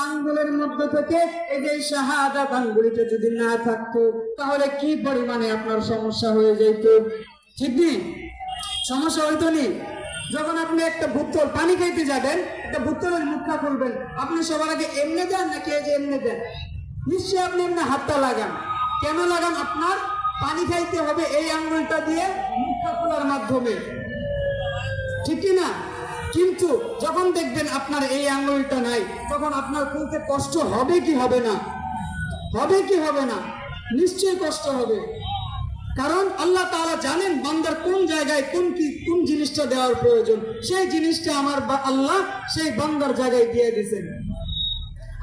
আঙ্গুলের মধ্যে থেকে এই যে শাহাদাত আঙ্গুলিটা যদি না থাকতো, তাহলে কি পরিমাণে আপনার সমস্যা হয়ে যেত ঠিক নেই? সমস্যা হইতো নি? যখন আপনি একটা বোতল পানি খাইতে যাবেন, একটা বোতলের মুখটা খুলবেন, আপনি সবার আগে এমনি যান নাকি এই যে এমনি দেন? নিশ্চয়ই আপনি এমনি হাতটা লাগান। কেন লাগান? আপনার পানি খাইতে হবে এই আঙ্গুলটা দিয়ে মুখটা খোলার মাধ্যমে। ঠিক না? কিন্তু যখন দেখবেন আপনার এই আঙ্গুলটা নাই, তখন আপনার খুলতে কষ্ট হবে কি হবে না? হবে কি হবে না? নিশ্চয়ই কষ্ট হবে। কারণ আল্লাহ তাআলা জানেন বান্দার কোন জায়গায় কোন কি, কোন জিনিসটা দেওয়ার প্রয়োজন। সেই জিনিসটা আমার আল্লাহ সেই বান্দার জায়গায় দিয়ে দিয়েছেন।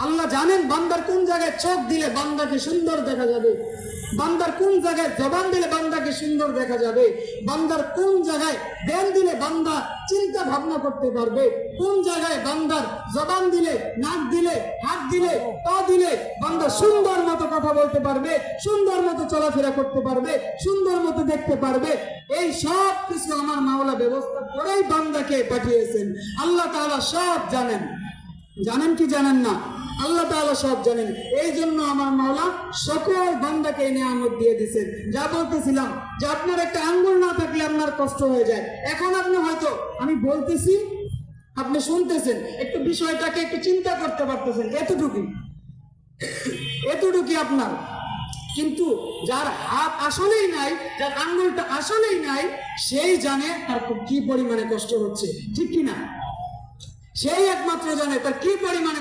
আল্লাহ জানেন বান্দার কোন জায়গায় চোখ দিলে বান্দাকে সুন্দর দেখা যাবে। বান্দার কোন জায়গায় জবান দিলে বান্দাকে সুন্দর দেখা যাবে? বান্দার কোন জায়গায় দেন দিলে বান্দা চিন্তা ভাবনা করতে পারবে? কোন জায়গায় বান্দার জবান দিলে, নাক দিলে, হাত দিলে, পা দিলে বান্দা সুন্দর মতো কথা বলতে পারবে, সুন্দর মতো চলাফেরা করতে পারবে, সুন্দর মতো দেখতে পারবে? এই সব কিছু আমার মাওলা ব্যবস্থা করেই বান্দাকে পাঠিয়েছেন। আল্লাহ তাআলা সব জানেন। জানেন কি জানেন না? আল্লাহ তাআলা সব জানেন। এই জন্য আমার মাওলা সকল বান্দাকে এই নিয়ামত দিয়ে দিছেন। যা বলতেছিলাম যে আপনার একটা আঙ্গুল না থাকলে আপনার কষ্ট হয়ে যায়। এখন আপনি হয়তো, আমি বলতেছি, আপনি শুনতেছেন, একটু বিষয়টাকে একটু চিন্তা করতে পারতেছেন, এতটুকুই। এতটুকুই আপনার। কিন্তু যার হাত আসলেই নাই, যার আঙ্গুলটা আসলেই নাই, সেই জানে তার কি পরিমাণে কষ্ট হচ্ছে। ঠিক কি না সেই একমাত্র জানে তার কি পরিমাণে